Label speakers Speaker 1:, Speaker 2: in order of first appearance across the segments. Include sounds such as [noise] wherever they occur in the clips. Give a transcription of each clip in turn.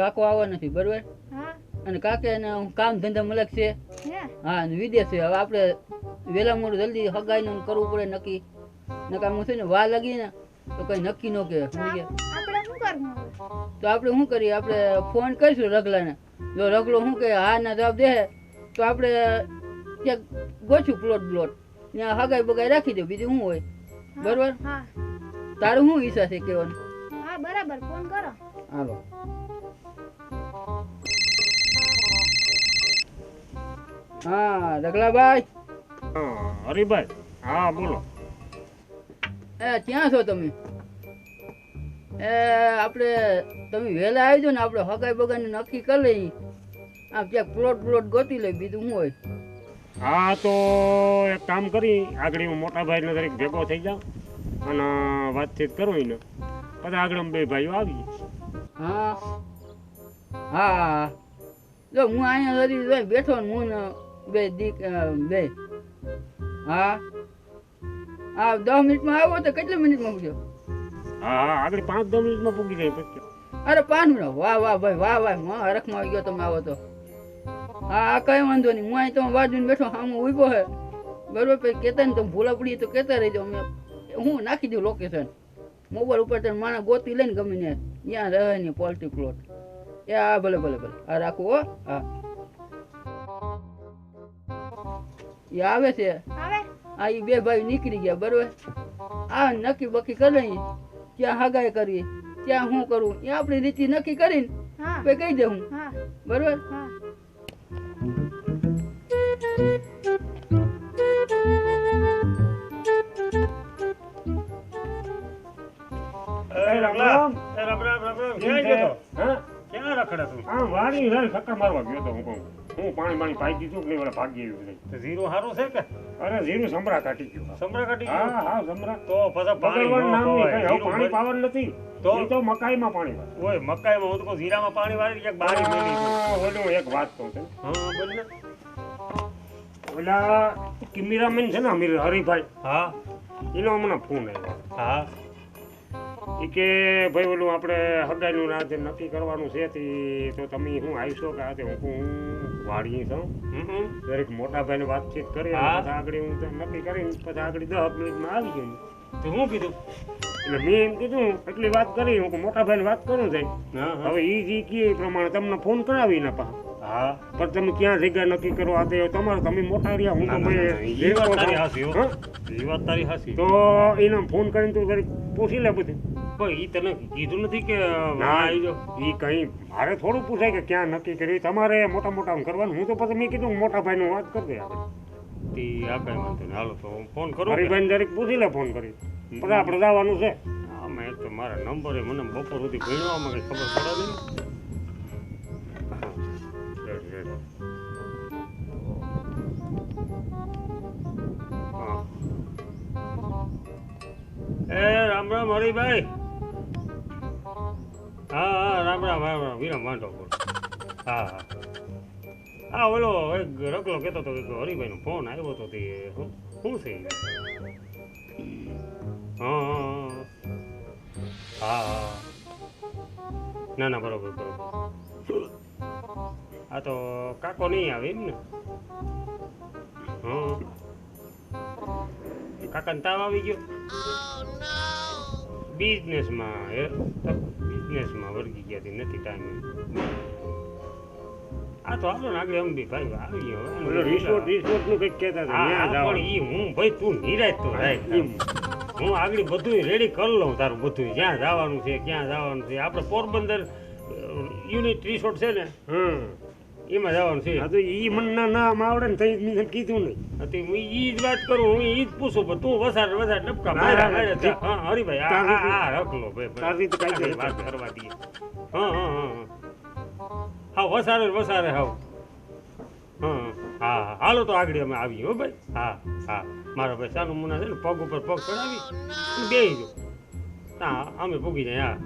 Speaker 1: કાકો આવવા નથી બરોબર? અને કાકે એને કામ ધંધા મલક છે
Speaker 2: હા?
Speaker 1: અને વિદેશ છે. હવે આપણે વેલા મોડું જલ્દી હગાઈ નું કરવું પડે નક્કી. નકામ હું છે ને વા લાગી ને તો કઈ નક્કી ન કે. સમજી ગયા?
Speaker 2: આપણે શું કરવું હવે?
Speaker 1: તો આપણે શું કરીએ? આપણે ફોન કરીશું રગલાને. જો રગલો શું કહે હા ના જવાબ દે તો આપણે ક્યાંક ગોછું પ્લોટ પ્લોટ ત્યાં હગાઈ બગાઈ રાખી દો બીજું શું હોય?
Speaker 2: હા,
Speaker 1: બરોબર? તારું શું ઈચ્છા છે કહેવાનું?
Speaker 2: હા બરાબર ફોન કરો.
Speaker 1: હાલો. હા રગલાભાઈ
Speaker 3: હરિભાઈ. હા બોલો.
Speaker 1: એ ક્યાં છો તમે? એ આપણે તમે વહેલા આવી જાઓ ને આપણે હગાઈ બગાઈને નક્કી કરી લઈ આમ ક્યાંક પ્લોટ પ્લોટ ગોતી લઈ બીજું શું હોય?
Speaker 3: હા તો એક કામ કરી આગળ હું મોટા ભાઈને દરેક ભેગો થઈ જાઉં અને વાતચીત કરું એને. પછી આગળ બે ભાઈઓ આવી
Speaker 1: હા. હા. જો હું અહીંયા બેઠો ને હું ને બે દીક બે. હા. હા દસ મિનિટમાં આવો તો કેટલી મિનિટમાં પૂછ્યો
Speaker 3: હા હા આગળ પાંચ દસ મિનિટમાં પૂગી જાય પછી
Speaker 1: અરે પાંચ મિનિટ. વાહ વાહ ભાઈ વાહ વાહ હું હરખમાં આવી ગયો તમે આવો તો. હા હા કઈ વાંધો નહીં. હું અહીં તમે બાજુને બેઠો સામે ઊભો હે. બરોબર પછી કહેતા ને તમે ભૂલા પડી તો કહેતા રહેજો. અમે હું નાખી દઉં લોકેશન મોબાઈલ ઉપર તમે માણસ ગોતી લઈને ગમે ને ત્યાં રહે ને પોલ્ટ્રી પ્લોટ. એ હા ભલે ભલે ભલે. હા રાખો હો. હા. એ આવે છે? આ એ બે ભાઈ નીકળી ગયા બરોબર? આ નક્કી બકી કરી ત્યાં હગાઈ કરવી ત્યાં હું કરું? એ આપણી રીતિ નક્કી કરીને
Speaker 2: હા.
Speaker 1: પછી કહી દે હું. બરોબર?
Speaker 2: હા.
Speaker 3: એ રામ રામ.
Speaker 4: એ રામ રામ રામ રામ.
Speaker 3: કેમ
Speaker 4: ક્યાં રખડે તું?
Speaker 3: આ વાડી છે મારવા ગયો તો હું કહું. હું પાણી પાણી પાઈ દીધું કે નહીં ભાગી ગયું નહીં
Speaker 4: તો જીરું સારું છે કે?
Speaker 3: અરે જીરું સંભળા કાઢી ગયું.
Speaker 4: સંભરા કાઢી
Speaker 3: હા
Speaker 4: ગયું?
Speaker 3: હા સંભળા.
Speaker 4: તો પછી પાણી
Speaker 3: નામ નહીં પાણી પાવર નથી.
Speaker 4: તો?
Speaker 3: તો મકાઈમાં પાણી પાય.
Speaker 4: ઓય મકાઈમાં હું તો જીરામાં પાણી વાળી એક બારી મેલી.
Speaker 3: ઓલું એક વાત કહું છે.
Speaker 4: હા બોલ ને.
Speaker 3: ઓલા કિમીરામેન છે ને અમીર હરિભાઈ
Speaker 4: હા.
Speaker 3: એનો હમણાં ફોન આવ્યો.
Speaker 4: હા.
Speaker 3: એ કે ભાઈ ઓલું આપણે હગાઈનું જે નક્કી કરવાનું છે તે તો તમે હું આવીશો કે આજે હું વાળી છું. દરેક મોટા ભાઈને વાતચીત કરી આગળ હું નક્કી કરીને પછી આગળ દસ મિનિટમાં આવી ગયું.
Speaker 4: તો હું કીધું?
Speaker 3: એટલે મેં એમ કીધું એટલી વાત કરી હું મોટા ભાઈને વાત કરું છે. હવે એ જે કહે એ પ્રમાણે તમને ફોન કરાવી ના પા
Speaker 4: હા.
Speaker 3: પણ તમે ક્યાં જગ્યા નક્કી કરો? આ તમારે તમે મોટા રહ્યા હું
Speaker 4: ના,
Speaker 3: તો
Speaker 4: ના, ના,
Speaker 3: ભાઈ.
Speaker 4: એ વાત તારી હાસી
Speaker 3: તો એને ફોન કરીને તું પૂછી લે બધું.
Speaker 4: પણ એ તને કીધું નથી કે?
Speaker 3: એ કઈ મારે થોડું પૂછાય કે ક્યાં નક્કી કર્યું તમારે મોટા મોટા કરવાનું હું તો પછી મેં કીધું મોટા ભાઈનું વાત કરી દે આપણે
Speaker 4: તી આ કઈ વાંધો નહીં. હાલો તો ફોન કરું કે?
Speaker 3: હરિભાઈને દરેક પૂછી લે ફોન કરી પછી આપણે જવાનું છે
Speaker 4: આમાં એક તો મારા નંબરે મને બપોર સુધી ભણવામાં કઈ ખબર પડે નહીં. એ રામ રામ હરિભાઈ હા હા રામ રામ રામ રામ વિરામ વાંધો બોલ. હા હા હા. ઓલો એક રગલો કહેતો હતો કે હરિભાઈનો ફોન આવ્યો હતો તે શું છે? હા હા, હા હા. ના ના બરોબર બરોબર. આ તો કાકો નહીં આવે એમ ને? હા. કાકાને તાવ આવી ગયો? બિઝનેસમાં એ બિઝનેસમાં વળગી ગયા હતી નથી ટાઈમે આ તો હાલો ને આગળ એમ બી ભાઈ આવી હવે.
Speaker 3: રિસોર્ટ રિસોર્ટનું કંઈક કહેતા હતા
Speaker 4: પણ ઈ હું ભાઈ તું નિરાશ તો રાખ. હું આગળ બધું રેડી કરી લઉં તારું બધું જ્યાં જવાનું છે ક્યાં જવાનું છે. આપણે પોરબંદર યુનિટ રિસોર્ટ છે ને
Speaker 3: હમ.
Speaker 4: એમાં જવાનું છે.
Speaker 3: હા તો એ મને ના નામ આવડે ને થઈ મેં કીધું નહીં.
Speaker 4: હતી હું ઈ જ વાત કરું હું ઈ જ પૂછું પણ તું વસાડ વસાડ ડબકા
Speaker 3: મારા.
Speaker 4: તા. હા હરીભાઈ આ આ- રખલો ભાઈ.
Speaker 3: તારી તો કાંઈ
Speaker 4: વાત કરવા દઈએ. હા હા હા હા. વસારે વસારે હાવ. હા હા હા. હાલો તો આગળ અમે આવીએ હો ભાઈ. હા હા. મારો ભાઈ સાનું મુના છે ને પગ ઉપર પગ ચડાવી બે જો હા અમે પૂગી જાય હા.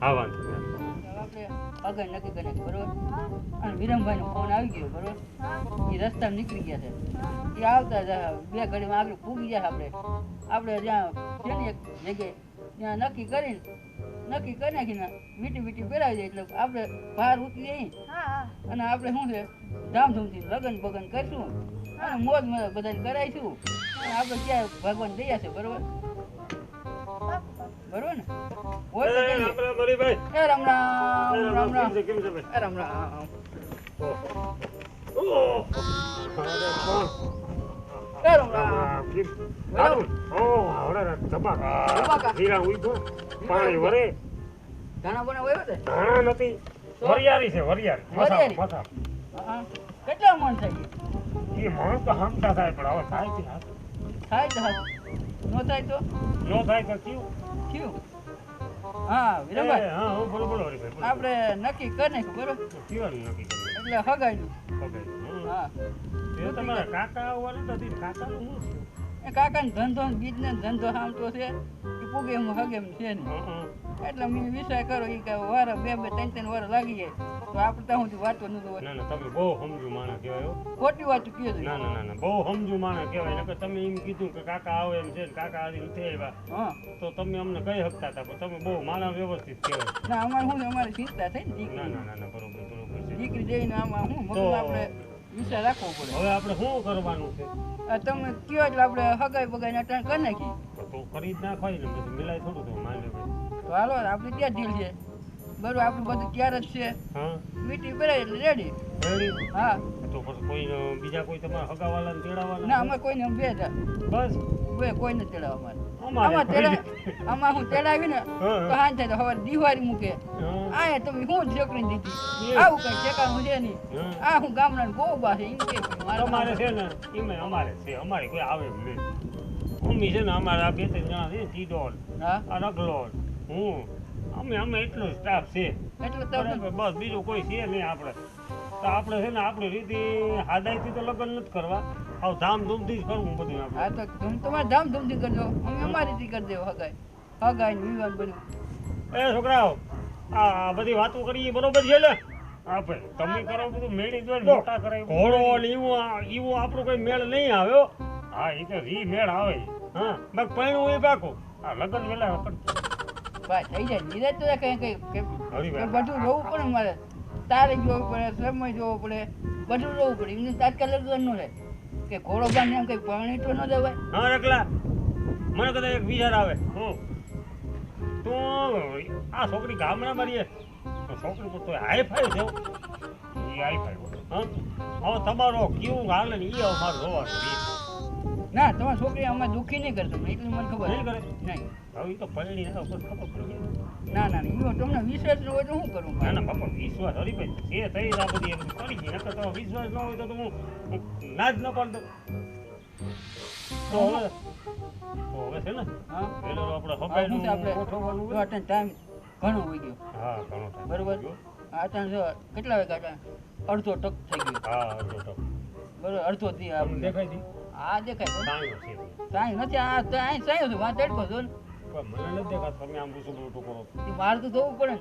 Speaker 4: હા વાંધો
Speaker 1: આગળ નક્કી કરે બરોબર? અને વિરમભાઈનો ફોન આવી ગયો બરોબર? એ રસ્તામાં નીકળી ગયા છે. એ આવતા જ બે ઘડીમાં આગળ પૂગી ગયા આપણે. આપણે જ્યાં છે ને એક જગ્યાએ ત્યાં નક્કી કરીને નક્કી કરી નાખીને વીટી વીટી પહેરાવી જાય એટલે આપણે બહાર ઉતરી જઈએ
Speaker 2: હા હા.
Speaker 1: અને આપણે શું છે ધામધૂમથી લગન બગન કરશું અને મોજ મજા બધાને કરાવીશું. અને આપણે ક્યાં ભગવાન દયા છે બરોબર? બરોબર ને.
Speaker 4: રામ રામ.
Speaker 1: એ રામ રામ. રામ રામ
Speaker 4: કેમ છે, ભાઈ?
Speaker 1: રામ રામ
Speaker 4: કોણ?
Speaker 1: રામ રામ.
Speaker 4: કેમ?
Speaker 1: બરાબર.
Speaker 4: ઓહ, આવડે. હીરા. પાણી વરે.
Speaker 1: ધાણા બના વયો છે?
Speaker 4: ધાણા નથી.
Speaker 1: તો?
Speaker 4: વરિયાળી છે વરિયાળી. મથા
Speaker 1: વરિયાળી? કેટલા મણ થઈ
Speaker 4: એ માણસ તો હમતા થાય પણ હવે થાય કે
Speaker 1: થાય થાય નો થાય તો?
Speaker 4: નો થાય તો કયું
Speaker 1: થયું? હા વિરમભાઈ
Speaker 4: હા હું બોલો બોલો હરીભાઈ
Speaker 1: આપણે નક્કી કરી નાખ્યું બરોબર?
Speaker 4: કેવાનું નક્કી કર્યું?
Speaker 1: એટલે હગાયું
Speaker 4: ઓકે. હમ.
Speaker 1: હા.
Speaker 4: એ તમારા કાકા આવવાના નથી કાકાનું શું?
Speaker 1: એ કાકાનો ધંધો બિઝનેસ ધંધો સામતો છે. એ પૂગે એમ છે
Speaker 4: હં.
Speaker 1: એટલે મેં વિચાર કરો એ કે વાર બે બે ત્રણ ત્રણ વાર લાગી જાય. તો આપણે ત્યાં સુધી વાતો ન હોય.
Speaker 4: ના ના તમે બહુ સમજુ માણસ કહેવાય
Speaker 1: ખોટી વાત કયો છે?
Speaker 4: ના ના ના ના બહુ સમજુ માણસ કહેવાય. નકર તમે એમ કીધું કે કાકા આવે એમ છે ને કાકા આવી નથી આવ્યા તો તમે અમને કહી શકતા હતા પણ તમે બહુ માણસ વ્યવસ્થિત કહેવાય.
Speaker 1: ના અમારે શું અમારી ચિંતા થઈ ને
Speaker 4: ના ના ના ના બરોબર બરોબર
Speaker 1: દીકરી જઈને આમાં હું આપણે વિચાર રાખવો પડે.
Speaker 4: હવે આપણે શું કરવાનું છે?
Speaker 1: તમે કયો એટલે આપણે હગાઈ બગાઈને અટાણ કરી નાખી
Speaker 4: તો કરી જ નાખવાય ને પછી મિલાય થોડું તો માની
Speaker 1: તો હાલો આપણે ત્યાં ઢીલ છે. બરોબર આપણું બધું તૈયાર જ છે.
Speaker 4: હા.
Speaker 1: પહેરાય એટલે રેડી
Speaker 4: રેડી
Speaker 1: હા.
Speaker 4: તો પછી કોઈ બીજા કોઈ તમારા
Speaker 1: ના અમે કોઈને બે હતા
Speaker 4: બસ.
Speaker 1: બે કોઈને તેડાવવા અમારે
Speaker 4: અમારે
Speaker 1: આમાં તેડા આમાં હું તેડાવી ને તો થાય તો હવે દિવાળી મૂકે.
Speaker 4: હા.
Speaker 1: આ તમે શું છોકરીને દીધી? આવું કઈ ઠેકાણું છે નહીં. આ હું ગામડાનો ગોબા છે એમ કે મારે
Speaker 4: છે ને એમાં અમારે છે. અમારે કોઈ આવે નહીં. મમ્મી છે ને અમારે બે ત્રણ જણા છે આ રગલોલ હું. અમે અમે એટલો સ્ટાફ છે. બસ બીજું કોઈ છે નહીં આપણે. તો આપણે છે ને આપણી રીતે હાદાઈથી તો લગ્ન નથી કરવા. આવ ધામધૂમથી જ કરવું બધું આપણે.
Speaker 1: હા તો તમે તમારે ધામધૂમથી કરજો. અમે અમારી રીતે કરી દેવો હગાઈ. હગાઈ વિવાહ બધું
Speaker 4: એ છોકરાઓ આ બધી વાતો કરીએ બરોબર છે ને? આપણે તમે કરો બધું મેળી દો મોટા કરાય. ઘોડો ને એવું એવું આપણું કોઈ મેળ નહીં આવ્યો હા એ તો ઈ મેળ આવે. હા. બસ પૈણું એ પાકું. આ લગન વેલા પણ
Speaker 1: બસ થઈ જાય. નિરાજ તો કઈ કઈ. બધું જોવું પડે મારે તારે જોવું પડે સમય જોવો પડે બધું જોવું પડે. એમની તાત્કાલિક લગ્ન નો રહે કે ઘોડો બાંધને એમ કઈ પાણી તો ન દેવાય
Speaker 4: હા રકલા મને કદાચ એક વિચાર આવે. હું? તું આ છોકરી ગામડામાં રહીએ તો છોકરી તો હાઈ ફાઈ છે. એ હાઈ ફાઈ હા? હવે તમારો કેવું હાલે ને એ હવે મારે જોવાનું.
Speaker 1: ના તમારી છોકરી અમારે દુઃખી નહીં કરતો એટલી મને ખબર
Speaker 4: નહીં કરે?
Speaker 1: નહીં.
Speaker 4: હવે તો પરણી ને
Speaker 1: ના ના ના તમને વિશ્વાસ ન હોય તો શું કરું?
Speaker 4: ના ના બાપા વિશ્વાસ થઈ આ બધી એ કરી નકર વિશ્વાસ ન હોય તો હું ના જ ન પાડતો તો હવે તો હવે છે ને
Speaker 1: હા.
Speaker 4: પેલો આપણે ગોઠવવાનું
Speaker 1: ટાઈમ ઘણો હોય ગયો.
Speaker 4: હા ઘણો
Speaker 1: બરોબર?
Speaker 4: ગયો.
Speaker 1: અટાણે કેટલા વાગ્યા અડધો ટક થઈ ગયો.
Speaker 4: હા અડધો ટક.
Speaker 1: બરોબર અડધો થી આ? આ દેખાય. સાંઈ નથી આ તો અહીં સાંયો છે વાં તડકો
Speaker 4: જો મને નથી દેખાતું તમે આમ ગુસ્સો ગુસું કરો
Speaker 1: તે મારે તો જોવું પડે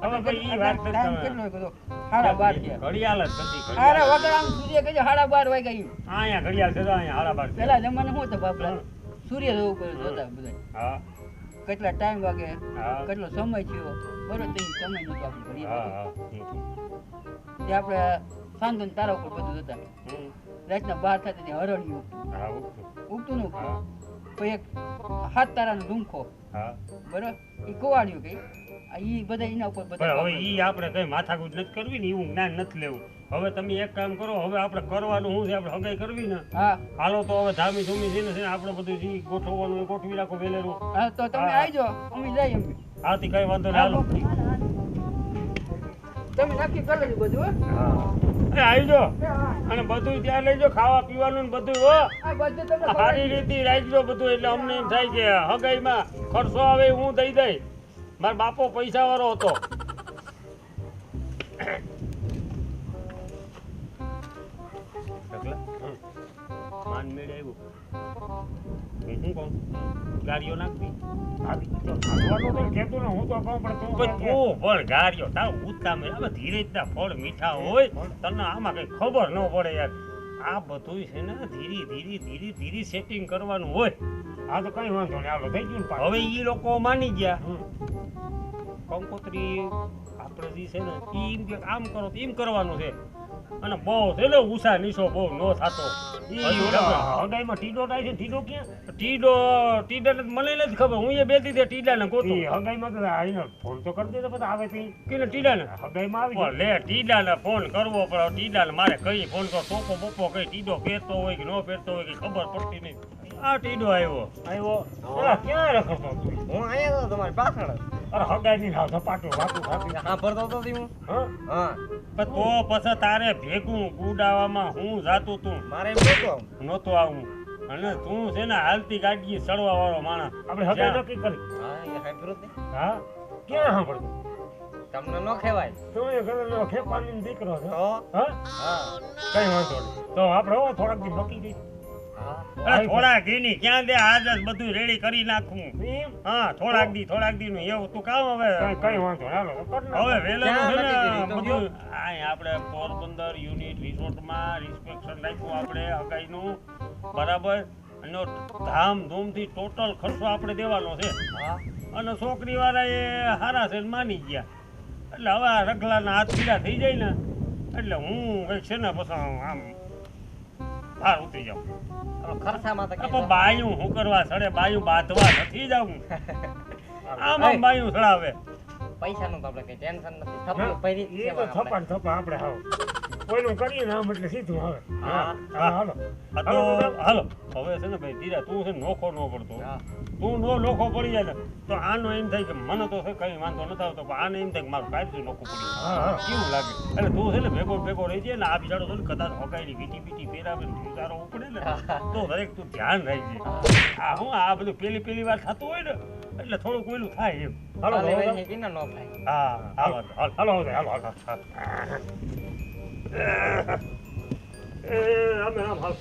Speaker 4: હવે ભાઈ ઈ વાત
Speaker 1: ટાઈમ કેટલો વાગ્યો તો. સાડા બાર થયા
Speaker 4: ઘડિયાળ જ
Speaker 1: સારા વગર આમ સૂર્ય કહેજો સાડા બાર વાગ્યા ઈ.
Speaker 4: આ અહીંયા ઘડિયાળ છે તો અહીંયા હાડા બાર
Speaker 1: પેલા જમાને શું હતું બાપડા? સૂર્ય જોવું પડે જોતા બધા
Speaker 4: હા.
Speaker 1: કેટલા ટાઈમ વાગે? કેટલો સમય થયો? બરોબર સમય નતો આપણે આપણે સાંજન તારા ઉપર બધું હતા. રાતના બાર થતા તે હરણ્યું ઉગતું નું
Speaker 4: ને
Speaker 1: પછી એક હાથ તારાનો ડુંખો
Speaker 4: હા.
Speaker 1: બરોબર? એ કોવાડ્યું કે? આ ઈ બધા એના ઉપર બધા
Speaker 4: હવે ઈ આપણે કઈ માથાકૂટ નથી કરવી ને એવું જ્ઞાન નથી લેવું. હવે તમે એક કામ કરો હવે આપણે કરવાનું શું છે? આપણે હગાઈ કરવી ને?
Speaker 1: હા.
Speaker 4: હાલો તો હવે ધામી ધૂમી છે ને છે આપણે બધું જી ગોઠવવાનું ગોઠવી રાખો વેલેરું.
Speaker 1: હા તો તમે. આવજો અમે જઈએ અમે
Speaker 4: આથી કઈ વાંધો નહીં હાલો.
Speaker 1: તમે નક્કી કરી લેજો બધું હો.
Speaker 4: એ આવજો અને બધું ત્યાં લઈજો ખાવા પીવાનું ને બધું હો સારી રીતે રાખજો બધું એટલે અમને એમ થાય કે હગાઈમાં ખર્ચો આવે હું દઈ દઈ મારા બાપો પૈસા વાળો હતો. માન મેળે આવ્યું હું શું કહું ગાડીઓ નાખવી પણ તું પણ ગાડીઓ. તાવ ઉતામે હવે ધીરે ફળ મીઠા હોય. તને આમાં કંઈ ખબર ન પડે યાર. આ બધું છે ને ધીરે ધીરે ધીરે ધીરે સેટિંગ કરવાનું હોય. આ તો કઈ વાંધો નહીં. હાલો થઈ ગયું હવે એ લોકો માની ગયા. કંકોત્રી આપણે જે છે ને એમ આમ કરો તો એમ કરવાનું છે. અને બહુ છે ને ઉષા નીસો બહુ નો થતો. હગાઈમાં ટીડો થાય છે ટીડો ક્યાં? ટીડો ટીડાને તો મને નથી ખબર હું એ બેઠી તે ટીડાને ગોતું.
Speaker 3: હગાઈમાં તો આવીને ફોન તો કરી દેતો બધા આવે તો ઈ.
Speaker 4: કેને ટીડાને?
Speaker 3: હગાઈમાં આવી
Speaker 4: પણ લે ટીડાને ફોન કરવો પડે. ટીડાને મારે કઈ ફોન કરો ટોપો બોપો કઈ ટીડો પહેરતો હોય કે ન પહેરતો હોય કે ખબર પડતી નહીં. આ ટીડો આવ્યો.
Speaker 3: આવ્યો? ક્યાં રખડતો
Speaker 5: હું અહીંયા તમારી પાછળ.
Speaker 3: અરે હગાઈની હાવ ઝપાટું વાતું થાતી.
Speaker 5: સાંભળતો હતો તી હું.
Speaker 3: હા?
Speaker 5: હા.
Speaker 4: પણ તો પછી તારે ભેગું ગુડાવામાં હું જાતું તું?
Speaker 5: મારે. નહોતો આવું.
Speaker 4: અને તું છે ને હાલતી ગાડીએ ચડવા વાળો માણસ.
Speaker 3: આપણે હગાઈ નક્કી કરી.
Speaker 5: હા એ સાંભળ્યું જ
Speaker 3: હા? ક્યાં સાંભળતું
Speaker 5: તમને ન કહેવાય
Speaker 3: તું એ ખેપાની દીકરો છે? હા?
Speaker 5: હા.
Speaker 3: કઈ વાંધો નહીં. તો આપણે હો થોડાક દી નક્કી કરી.
Speaker 5: હા.
Speaker 4: અરે થોડાક ક્યાં દે આજ જ બધું રેડી કરી નાખું. હા થોડાક દી થોડાક દી નું એવું. તું કામ હવે?
Speaker 3: કઈ કઈ વાંધો નહીં. હાલો તો કરી નાખો.
Speaker 4: હવે વેલા છે ને બધું આપણે પોરબંદર યુનિટ રિસોર્ટમાં રિસ્પેક્શન રાખ્યું આપણે હગાઈનું બરાબર? અને ધામધૂમથી ટોટલ ખર્ચો આપણે દેવાનો છે. અને છોકરી વાળા એ હારા છે માની ગયા. એટલે હવે રગલાના હાથ પીડા થઈ જાય ને. એટલે હું છે ને પછી આમ બહાર ઉતરી જાઉં.
Speaker 5: હવે ખર્ચામાં તો
Speaker 4: બાયું હું કરવા સડે બાયું બાંધવા નથી જાઉં. [laughs] આમાં બાયું સડાવે.
Speaker 5: પૈસાનું તો આપણે કઈ ટેન્શન નથી. થપ્પી ભરી
Speaker 3: એ તો
Speaker 5: આપણે.
Speaker 3: થપ્પા આપણે હાવ. કોઈનું કરીએ ને આમ એટલે સીધું આવે.
Speaker 5: હા.
Speaker 3: હા હાલો.
Speaker 4: આ હાલો હવે છે ને ભાઈ ધીરા તું છે નોખો ન પડતો.
Speaker 5: હા.
Speaker 4: નો નોખો પડી જાય ને તો આનો એમ થાય કે મને તો છે કઈ વાંધો નથી આવતો પણ આને એમ થાય કે મારું કાયદું નોખું પડી. કેવું લાગે? એટલે તું છે ને ભેગો ભેગો રહી જાય ને આ બિચારો છે ને કદાચ હકાઈની વીટી બીટી પહેરાવે ને ઉતારો ઉપડે ને તો દરેક તું ધ્યાન રાખજે. આ હું આ બધું પેલી પેલી વાર થતું હોય ને એટલે થોડુંક ઓલું થાય એમ.
Speaker 3: હાલો
Speaker 4: હાલો હાલો
Speaker 3: હાલો. હાલો હાલો રામે રામ હાલો.